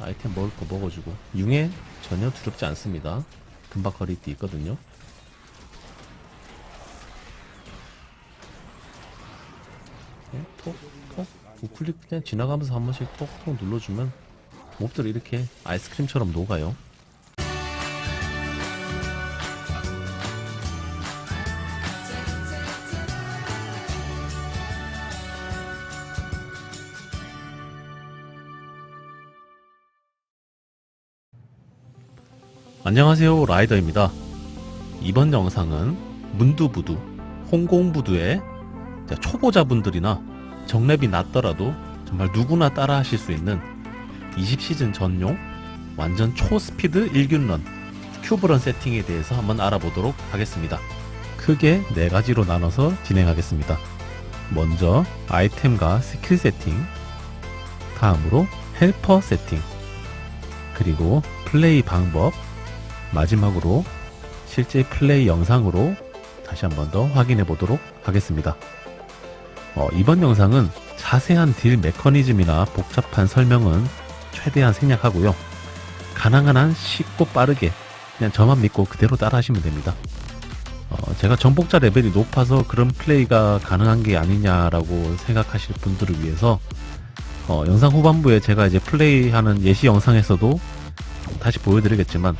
아이템 먹을 거 먹어주고 융에 전혀 두렵지 않습니다. 금박 허리띠 있거든요. 네, 톡, 톡, 우클릭 그냥 지나가면서 한 번씩 톡톡 눌러주면 몹들이 이렇게 아이스크림처럼 녹아요. 안녕하세요 라이더입니다. 이번 영상은 문두부두 홍공부두의 자, 초보자분들이나 정랩이 낮더라도 정말 누구나 따라 하실 수 있는 20시즌 전용 완전 초스피드 일균런 큐브런 세팅에 대해서 한번 알아보도록 하겠습니다. 크게 네 가지로 나눠서 진행하겠습니다. 먼저 아이템과 스킬 세팅 다음으로 헬퍼 세팅 그리고 플레이 방법 마지막으로 실제 플레이 영상으로 다시 한 번 더 확인해 보도록 하겠습니다. 어, 이번 영상은 자세한 딜 메커니즘이나 복잡한 설명은 최대한 생략하고요. 가능한 한 쉽고 빠르게 그냥 저만 믿고 그대로 따라 하시면 됩니다. 어, 제가 정복자 레벨이 높아서 그런 플레이가 가능한 게 아니냐라고 생각하실 분들을 위해서 어, 영상 후반부에 제가 이제 플레이하는 예시 영상에서도 다시 보여드리겠지만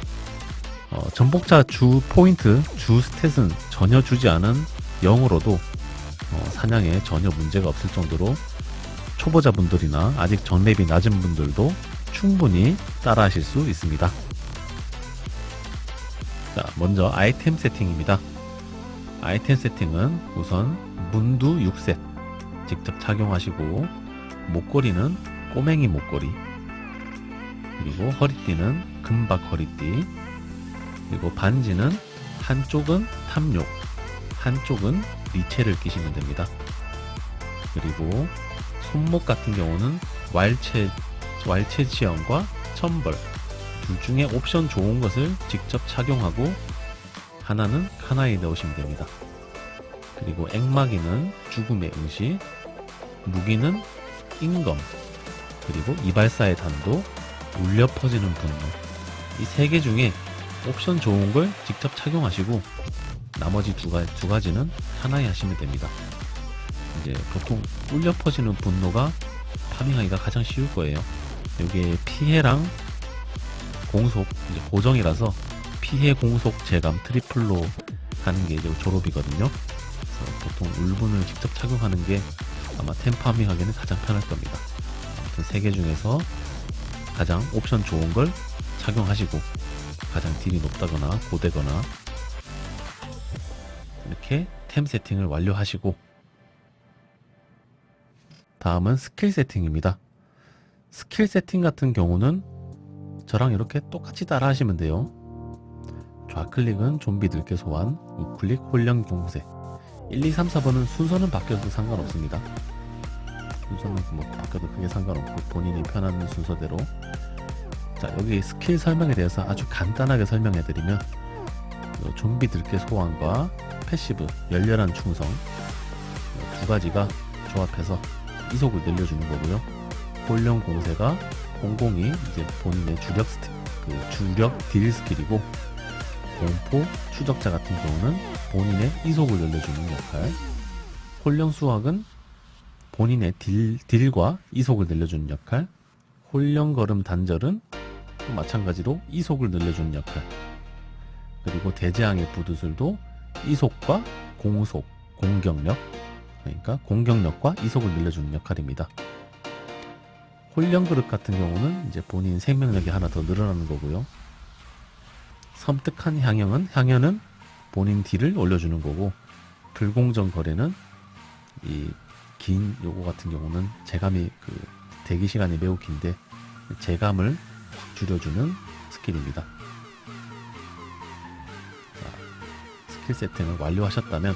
어, 전복자 주 포인트, 주 스탯은 전혀 주지 않은 0으로도 어, 사냥에 전혀 문제가 없을 정도로 초보자분들이나 아직 전렙이 낮은 분들도 충분히 따라 하실 수 있습니다. 자, 먼저 아이템 세팅입니다. 아이템 세팅은 우선 문두 6셋 직접 착용하시고 목걸이는 꼬맹이 목걸이 그리고 허리띠는 금박 허리띠 그리고 반지는 한쪽은 탐욕, 한쪽은 리체를 끼시면 됩니다. 그리고 손목 같은 경우는 왈체, 왈체 지형과 천벌 둘 중에 옵션 좋은 것을 직접 착용하고 하나는 카나에 넣으시면 됩니다. 그리고 액마기는 죽음의 응시, 무기는 인검, 그리고 이발사의 단도, 울려 퍼지는 분노. 이 세 개 중에 옵션 좋은 걸 직접 착용하시고 나머지 두, 가, 두 가지는 하나에 하시면 됩니다. 이제 보통 울려 퍼지는 분노가 파밍하기가 가장 쉬울 거예요. 이게 피해랑 공속 이제 고정이라서 피해 공속 제감 트리플로 하는 게 이제 졸업이거든요. 그래서 보통 울분을 직접 착용하는 게 아마 템 파밍 하기는 가장 편할 겁니다. 아무튼 세 개 중에서 가장 옵션 좋은 걸 착용하시고 가장 딜이 높다거나 고되거나 이렇게 템 세팅을 완료하시고 다음은 스킬 세팅입니다. 스킬 세팅 같은 경우는 저랑 이렇게 똑같이 따라 하시면 돼요. 좌클릭은 좀비 들개 소환, 우클릭 홀령 공세 1, 2, 3, 4번은 순서는 바뀌어도 상관없습니다. 순서는 뭐 바뀌어도 크게 상관없고 본인이 편한 순서대로 자 여기 스킬 설명에 대해서 아주 간단하게 설명해 드리면 요 좀비 들개 소환과 패시브 열렬한 충성 요두 가지가 조합해서 이속을 늘려주는 거고요. 홀령 공세가 공공이 이제 본인의 주력 스틱 그 주력 딜 스킬이고 공포 추적자 같은 경우는 본인의 이속을 늘려주는 역할. 홀령 수학은 본인의 딜, 딜과 이속을 늘려주는 역할. 홀령 걸음 단절은 또 마찬가지로 이속을 늘려주는 역할. 그리고 대재앙의 부두술도 이속과 공속, 공격력, 그러니까 공격력과 이속을 늘려주는 역할입니다. 홀령 그릇 같은 경우는 이제 본인 생명력이 하나 더 늘어나는 거고요. 섬뜩한 향연은 향연은 본인 딜을 올려주는 거고 불공정 거래는 이 긴 요거 같은 경우는 재감이 그 대기 시간이 매우 긴데 재감을 확 줄여주는 스킬입니다. 자, 스킬 세팅을 완료하셨다면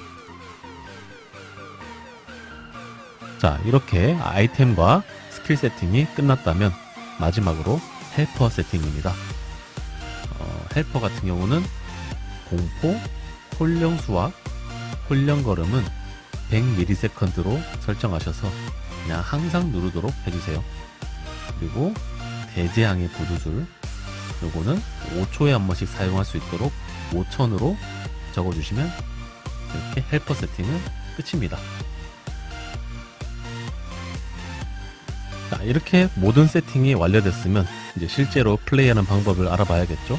자 이렇게 아이템과 스킬 세팅이 끝났다면 마지막으로 헬퍼 세팅입니다. 어, 헬퍼 같은 경우는 공포, 홀령 수학, 홀령 걸음은 100ms로 설정하셔서 그냥 항상 누르도록 해주세요. 그리고 대재앙의 부두술 요거는 5초에 한 번씩 사용할 수 있도록 5000으로 적어주시면 이렇게 헬퍼 세팅은 끝입니다. 자, 이렇게 모든 세팅이 완료됐으면 이제 실제로 플레이하는 방법을 알아봐야겠죠.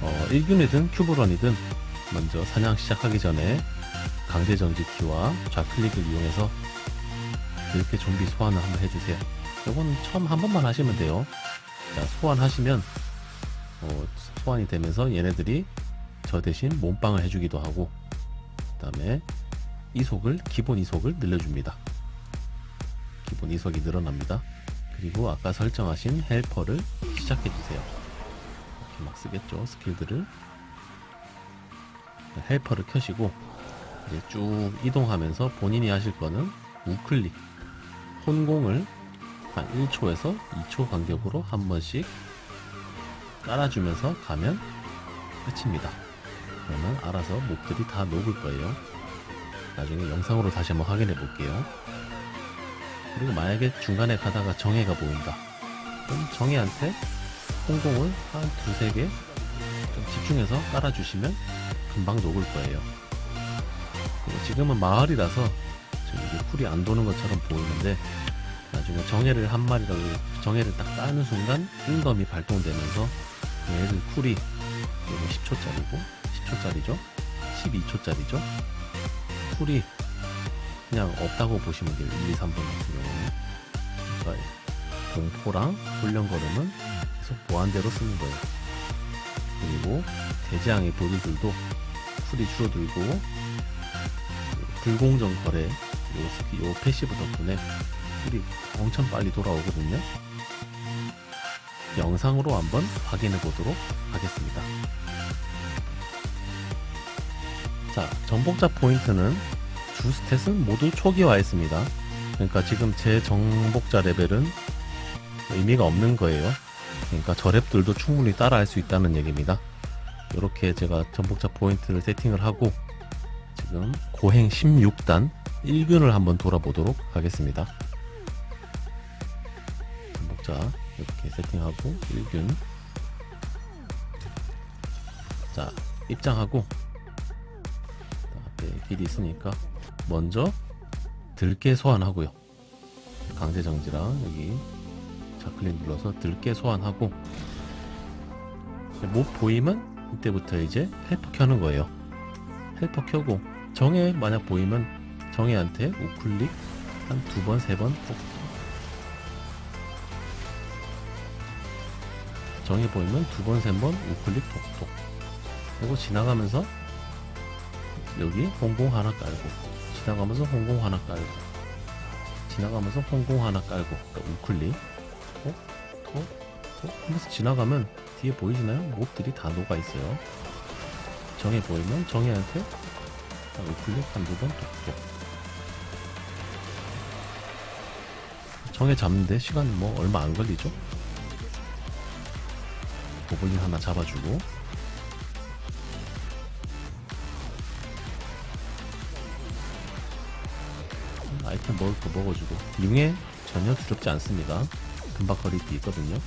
어, 1균이든 큐브런이든 먼저 사냥 시작하기 전에 강제 정지 키와 좌클릭을 이용해서 이렇게 좀비 소환을 한번 해주세요. 이거는 처음 한 번만 하시면 돼요. 자, 소환하시면 어, 소환이 되면서 얘네들이 저 대신 몸빵을 해주기도 하고 그 다음에 이속을 기본 이속을 늘려줍니다. 기본 이속이 늘어납니다. 그리고 아까 설정하신 헬퍼를 시작해주세요. 이렇게 막 쓰겠죠 스킬들을 헬퍼를 켜시고 이제 쭉 이동하면서 본인이 하실 거는 우클릭 혼공을 한 1초에서 2초 간격으로 한 번씩 깔아주면서 가면 끝입니다. 그러면 알아서 몹들이 다 녹을 거예요. 나중에 영상으로 다시 한번 확인해 볼게요. 그리고 만약에 중간에 가다가 정해가 보인다. 그럼 정해한테 홍공을 한 두세 개 좀 집중해서 깔아주시면 금방 녹을 거예요. 지금은 마을이라서 지금 이게 쿨이 안 도는 것처럼 보이는데 나중에 정해를 한 마리라도 정해를 딱 따는 순간 띵덤이 발동되면서 얘들 쿨이 이거 10초짜리고 10초짜리죠? 12초짜리죠? 쿨이 그냥 없다고 보시면 돼요. 1, 2, 3번 같은 경우는. 그러니까 공포랑 훈련 걸음은 계속 보안대로 쓰는 거예요. 그리고 대재앙의 보드들도 쿨이 줄어들고 불공정 거래 요, 요 패시브 덕분에 쿨이 엄청 빨리 돌아오거든요 영상으로 한번 확인해 보도록 하겠습니다. 자, 전복자 포인트는 주 스탯은 모두 초기화했습니다. 그러니까 지금 제 정복자 레벨은 의미가 없는 거예요. 그러니까 저랩들도 충분히 따라할 수 있다는 얘기입니다. 이렇게 제가 전복자 포인트를 세팅을 하고 지금 고행 16단 1균을 한번 돌아보도록 하겠습니다. 전복자 이렇게 세팅하고 1균. 자 입장하고. 앞에 길이 있으니까 먼저 들깨 소환하고요. 강제 정지랑 여기 자클린 눌러서 들깨 소환하고. 못 보이면 이때부터 이제 헬퍼 켜는 거예요. 헬퍼 켜고 정해 만약 보이면 정해한테 우클릭 한 두 번 세번톡 정해 보이면 두 번, 세 번 우클릭 톡톡. 그리고 지나가면서 여기 홍공 하나 깔고, 지나가면서 홍공 하나 깔고, 지나가면서 홍공 하나 깔고, 그러니까 우클릭 톡, 톡, 톡 하면서 지나가면 뒤에 보이시나요? 몹들이 다 녹아 있어요. 정해 보이면 정해한테 우클릭 한두 번 톡톡. 정해 잡는데 시간 뭐 얼마 안 걸리죠? 고블린 하나 잡아주고. 아이템 먹을 거 먹어주고. 융에 전혀 두렵지 않습니다. 금박 거리기 있거든요.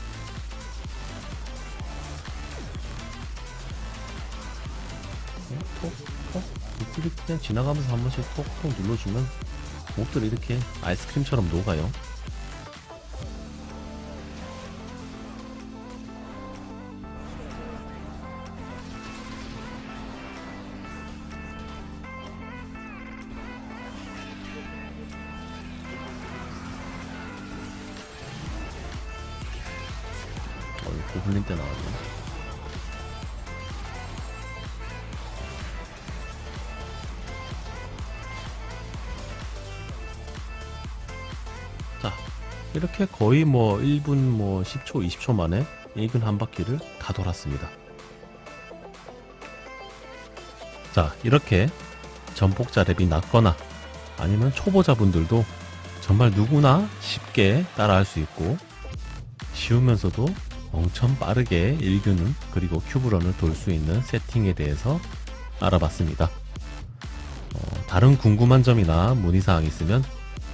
네, 톡, 톡, 우클릭 그냥 지나가면서 한 번씩 톡톡 눌러주면 몹들이 이렇게 아이스크림처럼 녹아요 고블린 때 나왔네. 자, 이렇게 거의 뭐 1분 뭐 10초, 20초 만에 일근 한 바퀴를 다 돌았습니다. 자, 이렇게 전복자 랩이 낮거나 아니면 초보자분들도 정말 누구나 쉽게 따라할 수 있고 쉬우면서도 엄청 빠르게 1균은 그리고 큐브런을 돌 수 있는 세팅에 대해서 알아봤습니다. 어, 다른 궁금한 점이나 문의사항 있으면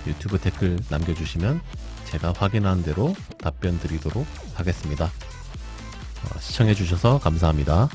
유튜브 댓글 남겨주시면 제가 확인한 대로 답변 드리도록 하겠습니다. 어, 시청해주셔서 감사합니다.